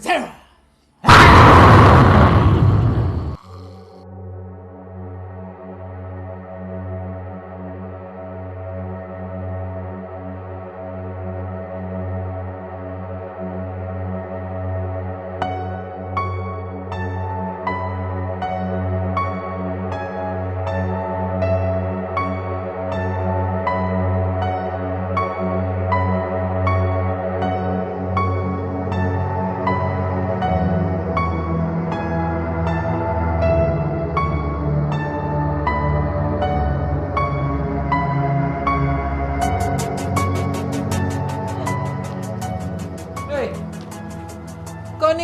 Sarah!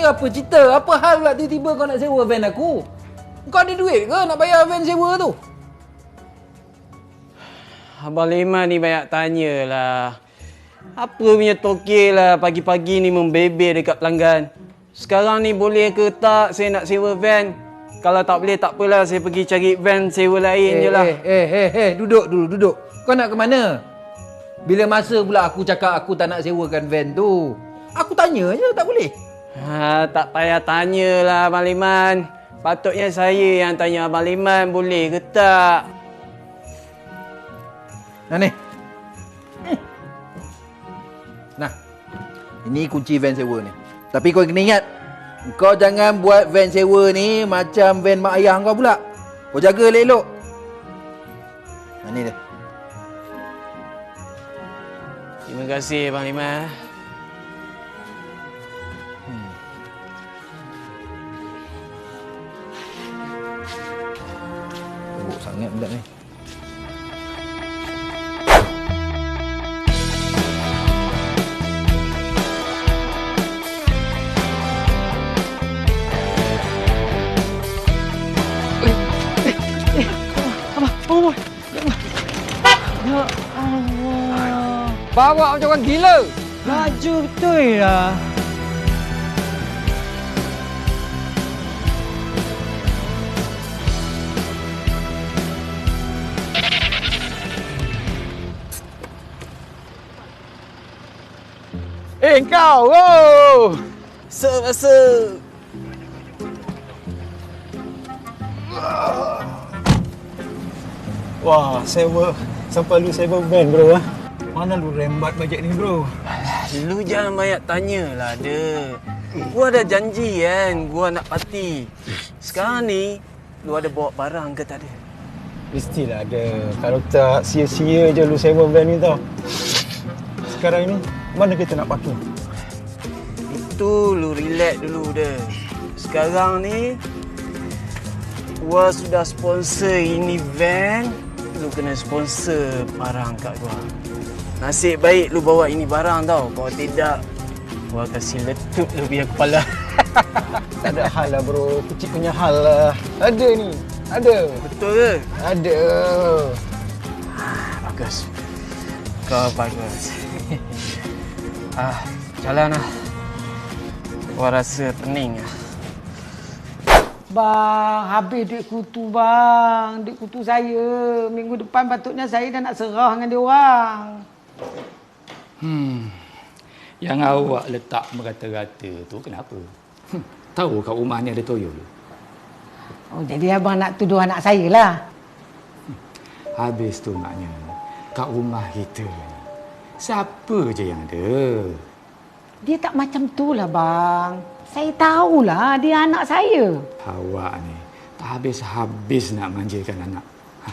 Apa cerita? Apa hal pula tiba-tiba kau nak sewa van aku? Kau ada duit ke nak bayar van sewa tu? Abang Leman ni banyak tanya lah. Apa punya tokek lah pagi-pagi ni membebel dekat pelanggan. Sekarang ni boleh ke tak saya nak sewa van? Kalau tak boleh tak apalah saya pergi cari van sewa lain eh, je lah. Eh, eh, eh, eh, duduk dulu, duduk. Kau nak ke mana? Bila masa pula aku cakap aku tak nak sewakan van tu? Aku tanya je, tak boleh? Ha, tak payah tanya lah Abang Leman. Patutnya saya yang tanya Abang Leman boleh ke tak? Nah ni. Nah. Ini kunci van sewa ni. Tapi kau kena ingat. Kau jangan buat van sewa ni macam van mak ayah kau pula. Kau jaga elok-elok. Nah ni dia. Terima kasih Abang Leman. Bawa macam orang gila. Laju betul lah. Eh kau! Wow! Sir, sir. Wah, sewa sampai lu sewa van bro ah. Mana lu rembat bajet ni bro? Lu jangan banyak tanya lah dia. Gua ada janji kan, gua nak parti. Sekarang ni, lu ada bawa barang ke tak ada? Mestilah ada. Kalau tak sia-sia je lu sewa van ni tau. Sekarang ni mana kita nak parking? Itu lu relax dulu dia. Sekarang ni, gua sudah sponsor ini van. Lu kena sponsor barang kat gua. Nasib baik lu bawa ini barang tau. Kalau tidak, gua kasih letup lu punya kepala. Tak ada hal lah bro. Kecil punya hal lah. Ada ni. Ada. Betul ke? Ada. Bagus. Kau bagus. ah, jalan lah. Gua rasa pening lah. Bang, habis duit kutu bang. Duit kutu saya. Minggu depan patutnya saya dah nak serah dengan dia orang. Hmm. Yang awak letak merata-rata tu kenapa? Hmm. Tahu kat rumah ni ada toyol. Oh, jadi abang nak tuduh anak saya lah. Habis tu maknya kat rumah kita ni, siapa je yang ada? Dia tak macam tu lah bang. Saya tahulah dia anak saya. Awak ni tak habis-habis nak manjakan anak. Ha,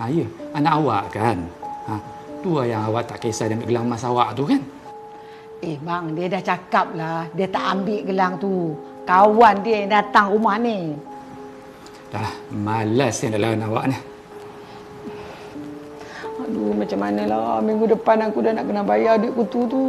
ha ya, anak awak kan? Ha, tu lah yang awak tak kisah dia ambil gelang emas awak tu kan? Eh bang, dia dah cakap lah. Dia tak ambil gelang tu. Kawan dia yang datang rumah ni. Dah lah, malas yang dah lawan awak ni. Aduh, macam mana lah. Minggu depan aku dah nak kena bayar duit kutu tu.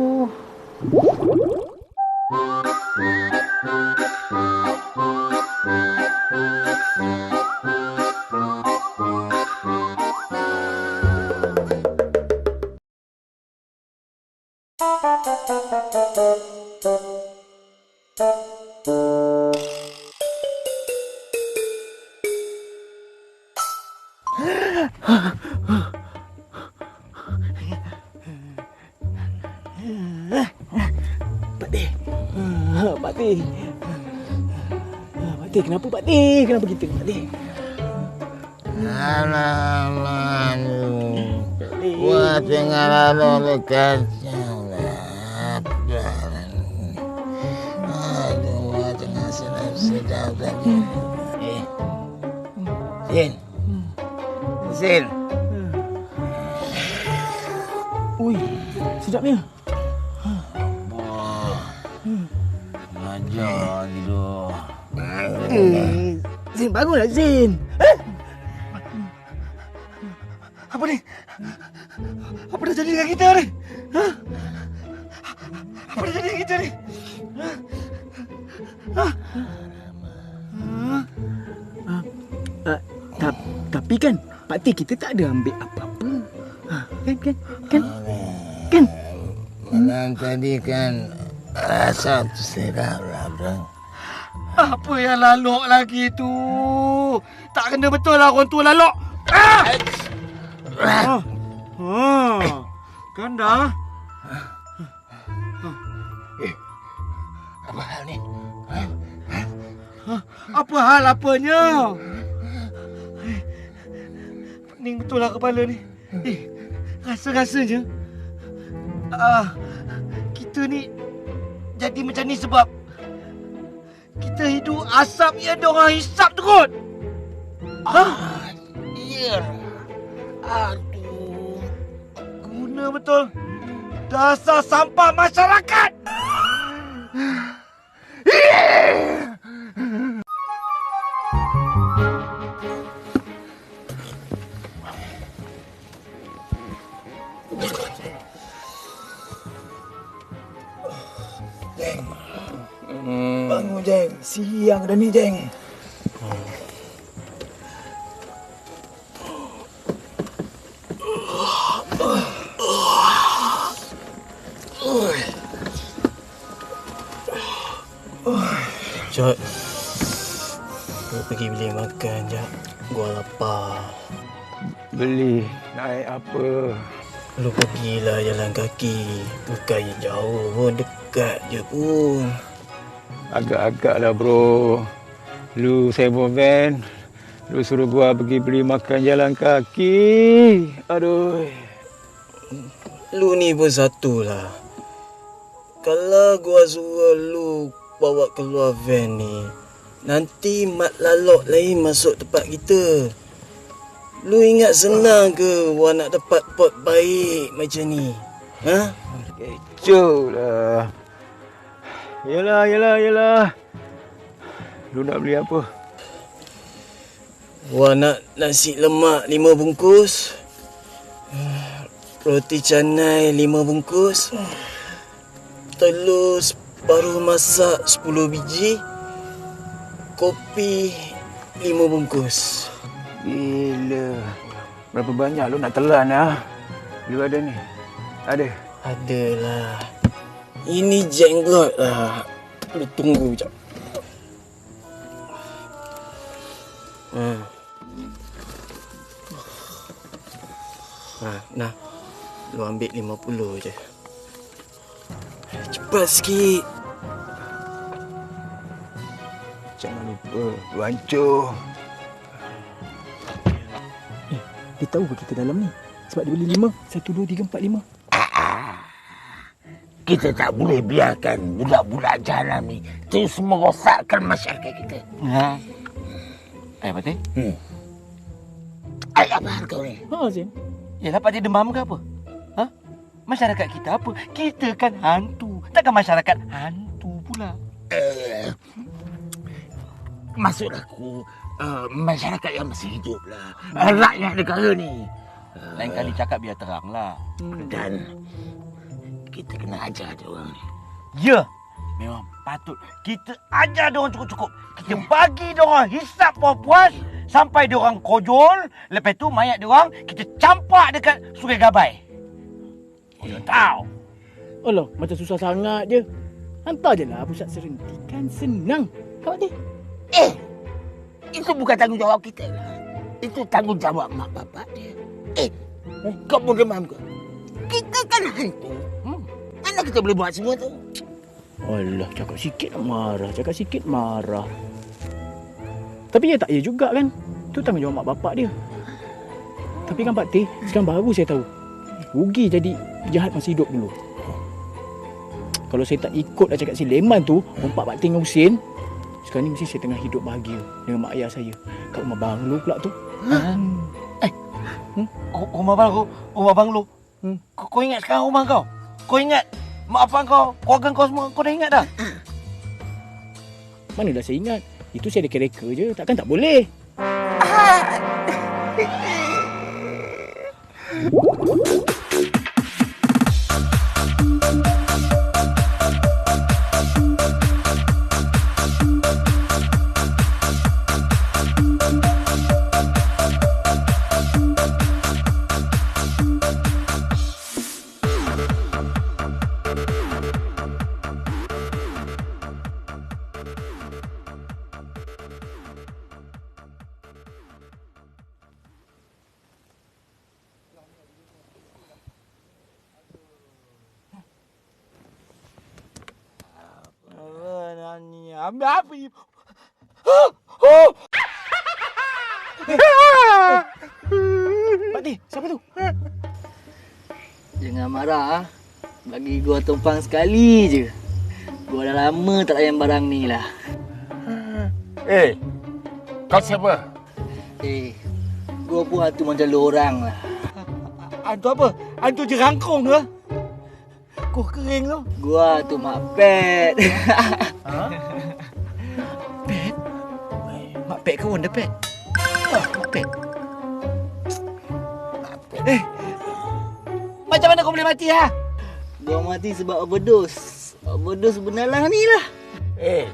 Pak Teh. Ah, Pak Teh. Ah, Pak Teh, kenapa Pak Teh? Kenapa kita Pak Teh? Alamak. Gua tinggal lalu dekat Aduh, gua tengah sedap-sedap tadi. Eh, Sin. Sin. Ui, sedapnya. Wah. Ngajar gitu. Eh, Zin, bangunlah Zin. Eh? Apa ni? Apa dah jadi dengan kita ni? Ha? Apa dah jadi dengan kita ni? Ha? Uh, ta, tapi kan Pak Teh kita tak ada ambil apa-apa. Ha, kan kan kan kan. Malam tadi kan asap sedap lah bro. Apa yang lalok lagi tu? Tak kena betul lah orang tua lalok. Ah! Ah. Ah. Kan dah. Apa hal ni? Apa hal apanya? Pening betul lah kepala ni. Eh, rasa-rasanya ah, kita ni jadi macam ni sebab kita hidup asap ya orang hisap tu kot. Ha? Ya. Aduh. Guna betul. Dasar sampah masyarakat. Bangun jeng. Siang dah ni jeng. Jod. Gua pergi beli makan jap. Gua lapar. Beli naik apa? Lu pergilah jalan kaki. Bukannya jauh pun, dekat je pun. Agak-agak lah bro. Lu sewa van. Lu suruh gua pergi beli makan jalan kaki. Aduh. Lu ni pun satulah. Kalau gua suruh lu bawa keluar van ni, nanti mat lalok lain masuk tempat kita. Lu ingat senang ke gua nak dapat pot baik macam ni? Ha? Kecoh lah. Yelah, yelah, yelah. Lu nak beli apa? Gua nak nasi lemak lima bungkus. Roti canai lima bungkus. Telur separuh masak sepuluh biji. Kopi lima bungkus. Gila. Berapa banyak lu nak telan ah? Lu ada ni? Ada. Adalah. Ini jenggot lah. Lu tunggu jap. Ha. Ha, nah. Lu ambil lima puluh je. Cepat sikit. Jangan lupa. Lu hancur. Dia tahu ke kita dalam ni? Sebab dia beli lima. Satu, dua, tiga, empat, lima. Kita tak boleh biarkan budak-budak jalan ni terus merosakkan masyarakat kita. Ha. Eh, Patih? Ay, apa hal kau ni? Ha, Zain. Yelah, Pak Cik demam ke apa? Ha? Masyarakat kita apa? Kita kan hantu. Takkan masyarakat hantu pula. Uh, maksud aku, uh, masyarakat yang masih hidup lah. Uh, rakyat negara ni. Lain kali cakap biar terang lah. Dan kita kena ajar dia orang ni. Ya, memang patut. Kita ajar dia orang cukup-cukup. Kita bagi dia orang hisap puas-puas sampai dia orang kojol. Lepas tu mayat dia orang kita campak dekat sungai Gabai. Kau tahu. Alah, macam susah sangat je. Hantar je lah pusat serenti. Kan senang. Kau Teh? Eh, itu bukan tanggungjawab kita. Itu tanggungjawab mak bapak dia. Eh, kau pun demam ke? Kita kan hantu. Hmm. Mana kita boleh buat semua tu? Alah, cakap sikit marah. Cakap sikit marah. Tapi ya tak ya juga kan. Tu tanggungjawab mak bapak dia. Tapi kan Pak Teh, sekarang baru saya tahu. Rugi jadi jahat masih hidup dulu. Kalau saya tak ikut dah cakap si Leman tu, umpat Pak Teh dengan Husin, sekarang ni mesti saya tengah hidup bahagia dengan mak ayah saya. Kat rumah banglo pula tu. Oh, rumah banglo, rumah banglo. Hmm. Kau, kau ingat sekarang rumah kau? Kau ingat mak bapak kau, keluarga kau semua kau dah ingat dah? Manalah saya ingat. Itu saya ada kereka je. Takkan tak boleh. Ambil apa? Pak Teh, siapa tu? Jangan marah ah. Bagi gua tumpang sekali je. Gua dah lama tak layan barang ni lah. Eh, kau siapa? Eh, gua pun hantu macam lu orang lah. Hantu apa? Hantu jerangkung ke? Kuh kering tu. Gua tu Mak Pet. Mak Pet ke Wonder Pet? Mak Pet. Macam mana kau boleh mati ha? Gua mati sebab overdose. Overdose benalah ni lah. Eh,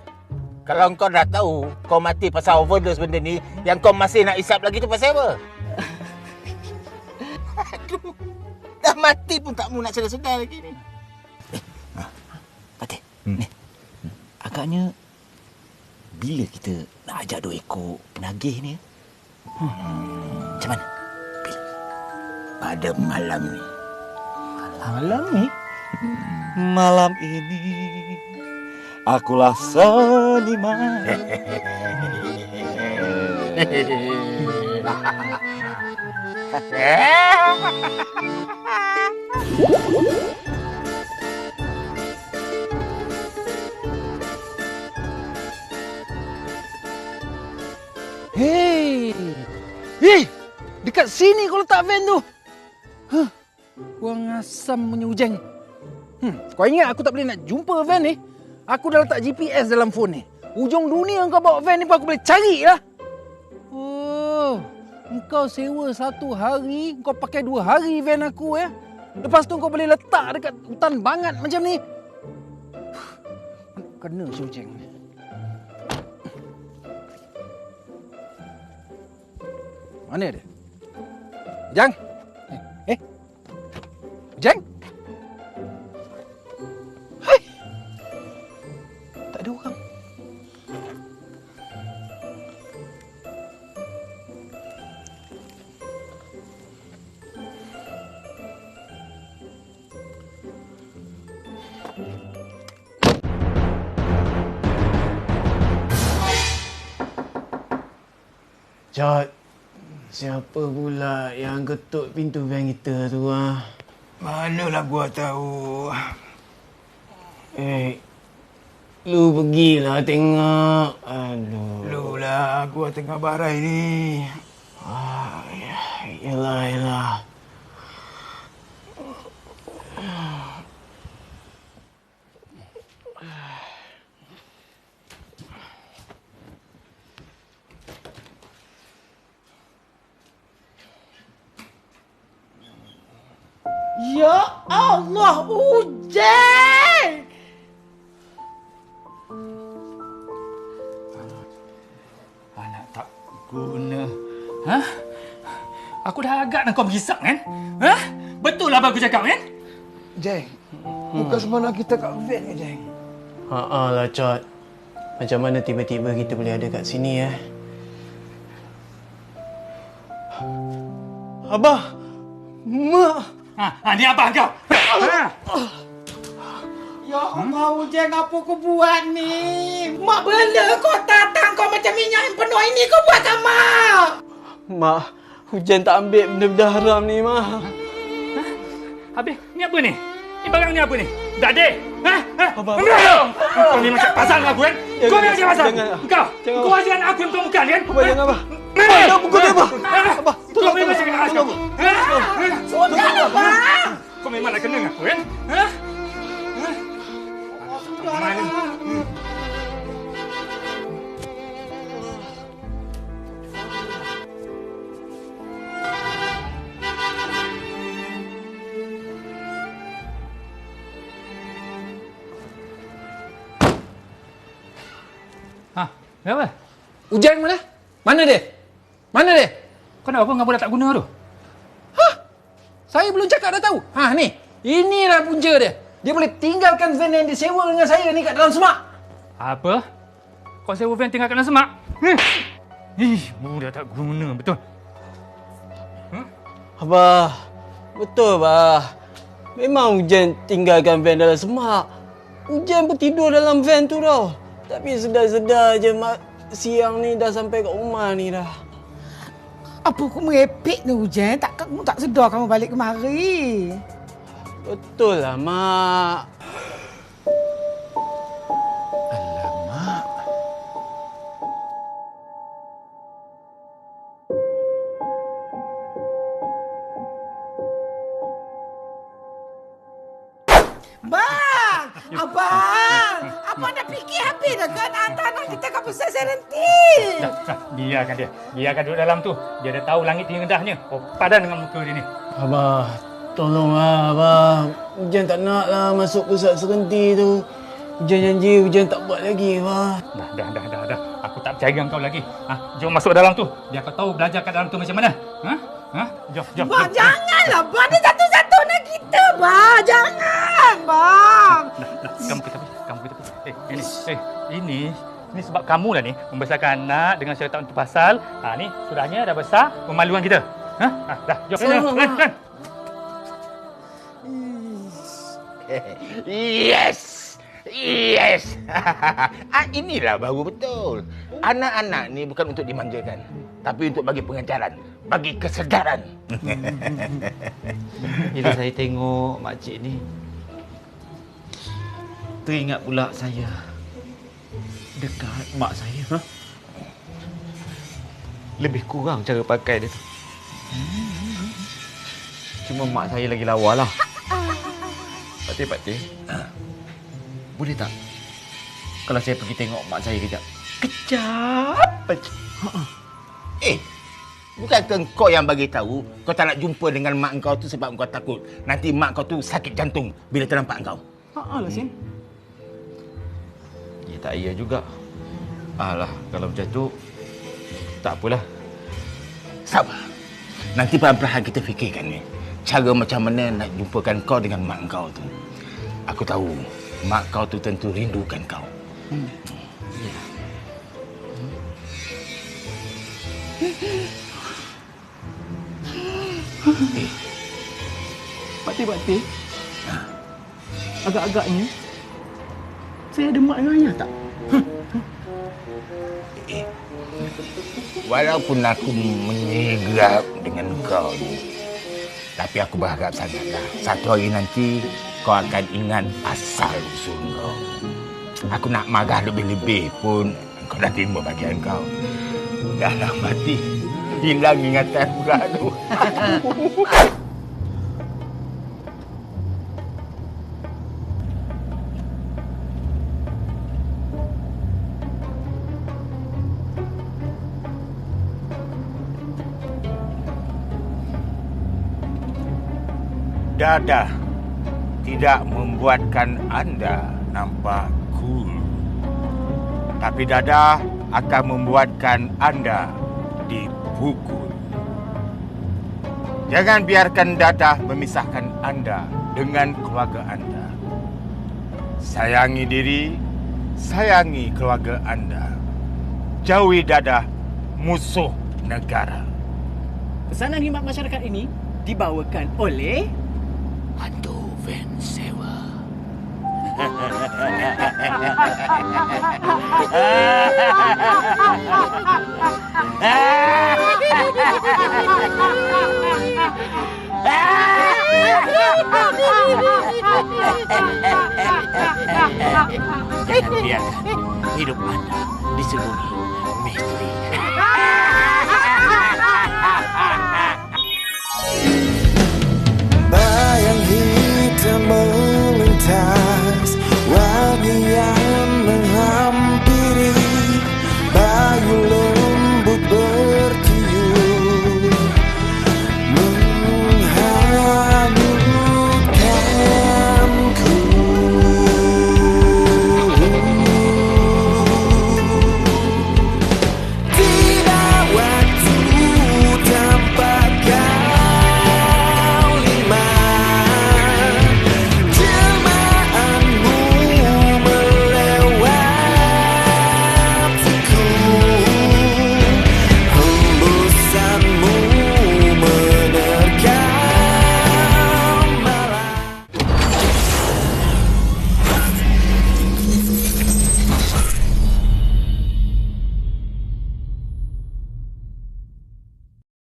kalau kau dah tahu kau mati pasal overdose benda ni, yang kau masih nak isap lagi tu pasal apa? Aduh, dah mati pun tak mau nak sedar-sedar lagi ni. Teh, ni. Agaknya bila kita nak ajak dua ekor penagih ni? Hmm. Macam mana? Pada malam ni. Malam ni? Malam ini akulah seniman. Hei. Hei. Dekat sini kau letak van tu. Huh. Buang asam punya hujang. Hmm. Kau ingat aku tak boleh nak jumpa van ni? Aku dah letak GPS dalam phone ni. Ujung dunia kau bawa van ni pun aku boleh cari lah. Oh. Kau sewa satu hari, kau pakai dua hari van aku ya. Lepas tu kau boleh letak dekat hutan bangat macam ni. Kena si hujang ni. Mana dia? Jang? Eh? Jang? Hai! Tak ada orang. Jod, siapa pula yang ketuk pintu van kita tu ah? Manalah gua tahu. Eh, lu pergilah tengok. Aduh. Lu lah gua tengah barai ni. Ah, ya, yelah, Ya Allah, hujan! Anak tak guna. Ha? Aku dah agak nak kau merisap kan? Ha? Betul lah apa aku cakap kan? Jeng, bukan semua kita kat van ke, Jeng? Ha lah, Cot. Macam mana tiba-tiba kita boleh ada kat sini eh? Abah! Mak! Ha, ha ni apa kau? Ha? Ya Allah, Hujan apa kau buat ni? Mak bela kau tatang kau macam minyak yang penuh ini kau buat kan, Mak? Mak, hujan tak ambil benda-benda haram ni, Mak. Habis, ni apa ni? Ni barang ni apa ni? Dade? Ha? Ha? Abang. Abang. Kau ni macam pasal aku kan? Jangan, Kau ni macam pasal jangan. Kau? Jangan, Kau anak aku yang kau bukan kan? Abah, jangan, Abah. Mana? Abah, jangan pukul dia, Abah. Abah, kau memang cakap keras kau. Ha? Ha? Sudah lah, Bang! Kau memang nak kena dengan aku kan? Ha? Sudah lah, Bang! Ha? Kenapa? Ujang mana? Mana dia? Mana dia? Kau nak apa dengan bola tak guna tu? Saya belum cakap dah tahu. Ha ni. Inilah punca dia. Dia boleh tinggalkan van yang disewa dengan saya ni kat dalam semak. Apa? Kau sewa van tinggal kat dalam semak? Hmm. Ih, bola tak guna betul. Abah, betul, Abah. Memang hujan tinggalkan van dalam semak. Hujan pun tidur dalam van tu tau. Tapi sedar-sedar je mak siang ni dah sampai kat rumah ni dah. Apa aku merepek ni hujan? Tak kamu tak sedar kamu balik kemari. Betul lah mak. Alamak. Bang! Abang! Fikir habis dah kan hantar anak kita ke pusat serentik? Dah, dah, biarkan dia. Biarkan duduk dalam tu. Dia dah tahu langit tinggi rendahnya. Oh, padan dengan muka dia ni. Abah, tolonglah abah. Hujan tak nak lah masuk pusat serenti tu. Hujan janji hujan tak buat lagi abah. Dah, dah, dah, dah, dah. Aku tak percaya dengan kau lagi. Ha? Jom masuk dalam tu. Biar kau tahu belajar kat dalam tu macam mana. Ha? Ha? Jom, jom. Bang, jom. janganlah bang. Dia satu-satu nak kita bang. Jangan bang. Dah, dah. Kamu kita pergi. Pergi. Eh, ini. Eh, ini. Ini sebab kamu lah ni membesarkan anak dengan syaitan tu pasal. Ha, ni sudahnya dah besar pemaluan kita. Ha? ha dah, jom. Jom, jom. Yes! Yes! ah, inilah baru betul. Anak-anak ni bukan untuk dimanjakan. Tapi untuk bagi pengajaran. Bagi kesedaran. Bila saya tengok makcik ni Teringat pula saya Dekat mak saya ha? Lebih kurang cara pakai dia tu Cuma mak saya lagi lawa lah Pakcik, pakcik Boleh tak Kalau saya pergi tengok mak saya kejap Kejap. Pakcik. Eh, bukankah kau yang bagi tahu kau tak nak jumpa dengan mak kau tu sebab kau takut nanti mak kau tu sakit jantung bila ternampak kau? Ha lah Sim. Ya tak iya juga Alah kalau macam tu Tak apalah Sabar. Nanti perlahan-perlahan kita fikirkan ni. Cara macam mana nak jumpakan kau dengan mak kau tu. Aku tahu mak kau tu tentu rindukan kau. Pakcik-pakcik. Agak-agaknya saya ada mak dengan ayah tak? Walaupun aku menyegrap dengan kau ni. Tapi aku berharap sangatlah. Satu hari nanti kau akan ingat asal usul kau. Aku nak marah lebih-lebih pun kau dah terima bagian kau. Dalam mati hilang ingatan pula tu. Dadah tidak membuatkan anda nampak cool. Tapi dadah akan membuatkan anda dipukul. Jangan biarkan dadah memisahkan anda dengan keluarga anda. Sayangi diri, sayangi keluarga anda. Jauhi dadah musuh negara. Pesanan khidmat masyarakat ini dibawakan oleh Hantu Van Sewa. Jangan biarkan hidup anda disebuni misteri. time.